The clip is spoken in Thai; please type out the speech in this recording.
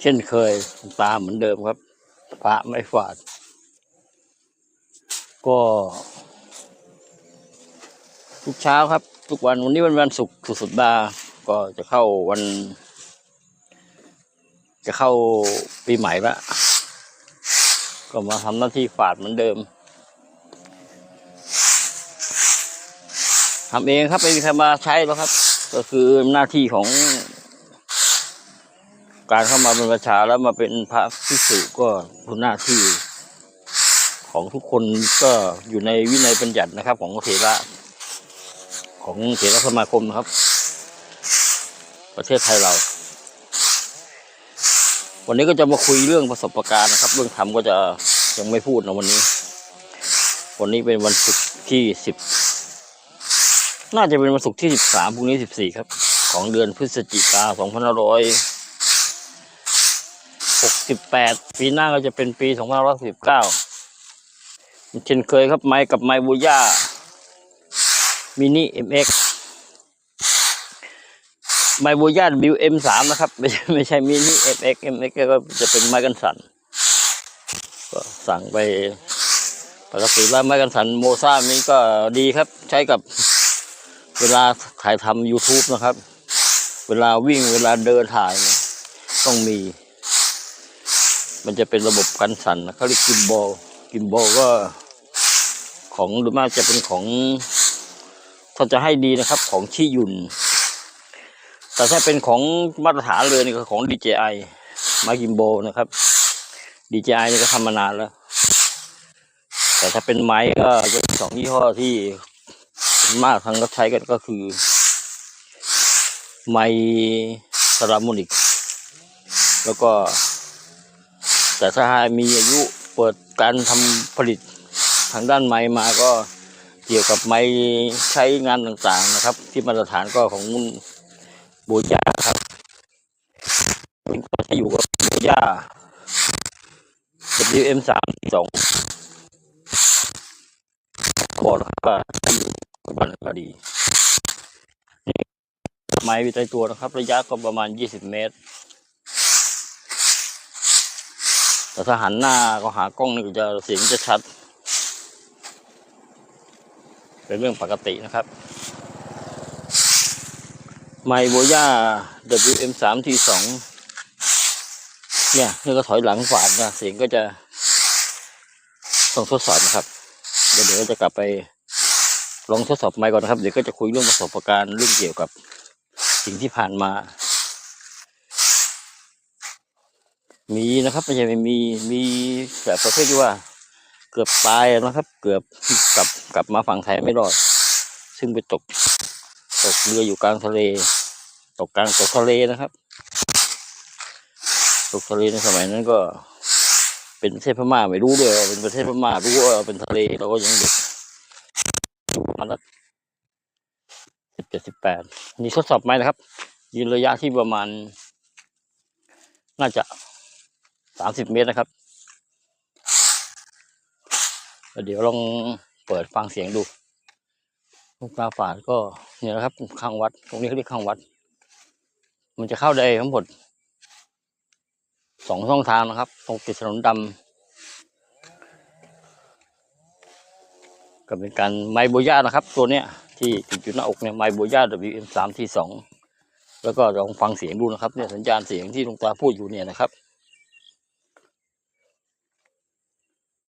เช่นเคยตาเหมือนเดิมครับพระไม่ฝาด ก็ ทุกเช้าครับ ทุกวันวันนี้เป็นวันศุกร์สุดสัปดาห์ก็จะเข้าวัน จะเข้าปีใหม่ละก็มาทำหน้าที่ฝาดเหมือนเดิมทำเองครับไม่มีใครมาใช้หรอกครับ ก็คือหน้าที่ของ การเข้ามาเป็นประชาแล้วมาเป็นพระพิสุก็คือหน้าที่ของทุกคนก็อยู่ในวินัยบัญญัตินะครับ ของเถระของเถระสมาคมนะครับ ประเทศไทยเรา วันนี้ก็จะมาคุยเรื่องประสบการณ์นะครับ เรื่องธรรมก็จะยังไม่พูดนะวันนี้ วันนี้เป็นวันศุกร์ที่สิบน่าจะเป็นวันศุกร์ที่สิบสามพรุ่งนี้สิบสี่ครับ ของเดือนพฤศจิกาสองพันห้าร้อย หกสิบแปดปีหน้าก็จะเป็นปีสองพันห้าร้อยสิบเก้าเช่นเคยครับไม้กับไม้บูย่ามินิเอ็มเอ็กไมโบย่า WM สามนะครับ ไม่ใช่ไม่ใช่มินิ FX MX ก็จะเป็นไม้กันสันก็สั่งไปปกติแล้วไม้กันสันโมซ่านี้ก็ดีครับ ใช้กับเวลาถ่ายทำ YouTube นะครับ เวลาวิ่งเวลาเดินถ่ายต้องมี มันจะเป็นระบบกันสั่นนะเขาเรียกกิมบอลกิมบอลก็ของหรือมากจะเป็นของถ้าจะให้ดีนะครับ ของชิยุน แต่ถ้าเป็นของมาตรฐานเลยนี่ก็ของ DJI มากิมโบนะครับ DJI นี่ก็ทำมานานแล้ว แต่ถ้าเป็นไม้ก็จะสองยี่ห้อที่มากทางก็ใช้กันก็คือ ไมสรามอนิก แล้วก็ แต่ถ้ามีอายุเปิดการทำผลิตทางด้านไม้มาก็เกี่ยวกับไม้ใช้งานต่างๆนะครับ ที่มาตรฐานก็ของโบย่าครับผมก็จะอยู่กับบย่า WM สามสองก่อนก็อยู่กับมันก็ดีไม้วิจัยตัวนะครับ ระยะก็ประมาณ 20 เมตร แต่ถ้าหันหน้าก็หากล้องนี่จะเสียงจะชัด เป็นเรื่องปกตินะครับ ไมโบย่า WM สามทีสองเนี่ยนี่ก็ถอยหลังฝาดนะเสียงก็จะต้องทดสอบนะครับ เดี๋ยวเดี๋ยวจะกลับไปลองทดสอบไมค์ก่อนนะครับ เดี๋ยวก็จะคุยเรื่องประสบการณ์เรื่องเกี่ยวกับสิ่งที่ผ่านมา มีนะครับไม่ใช่ไม่มีมีแบบประเภทที่ว่า เกือบตายนะครับ เกือบกลับกลับมาฝั่งไทยไม่รอด ซึ่งไปตก ตกเรืออยู่กลางทะเล ตกกลางตกทะเลนะครับตกทะเลในสมัยนั้นก็ เป็นประเทศพม่าไม่รู้ด้วยเป็นประเทศพม่ารู้ว่าเป็นทะเลเราก็ยังเด็กอยู่ประมาณสักสิบเจ็ดสิบแปดนี่ทดสอบไหมนะครับยืนระยะที่ประมาณ น่าจะ สามสิบเมตรนะครับ เดี๋ยวลองเปิดฟังเสียงดูลูกตาฝาดก็เนี่ยนะครับ ข้างวัด ตรงนี้เขาเรียกข้างวัด มันจะเข้าได้ทั้งหมดสองช่องทางนะครับ ตรงติดถนนดำก็เป็นการไมโบย่านะครับ ตัวเนี้ยที่ติดอยู่หน้าอกเนี่ยไมโบย่า WM สามที่สองแล้วก็ลองฟังเสียงดูนะครับเนี่ยสัญญาณเสียงที่ลวงตาพูดอยู่เนี่ยนะครับ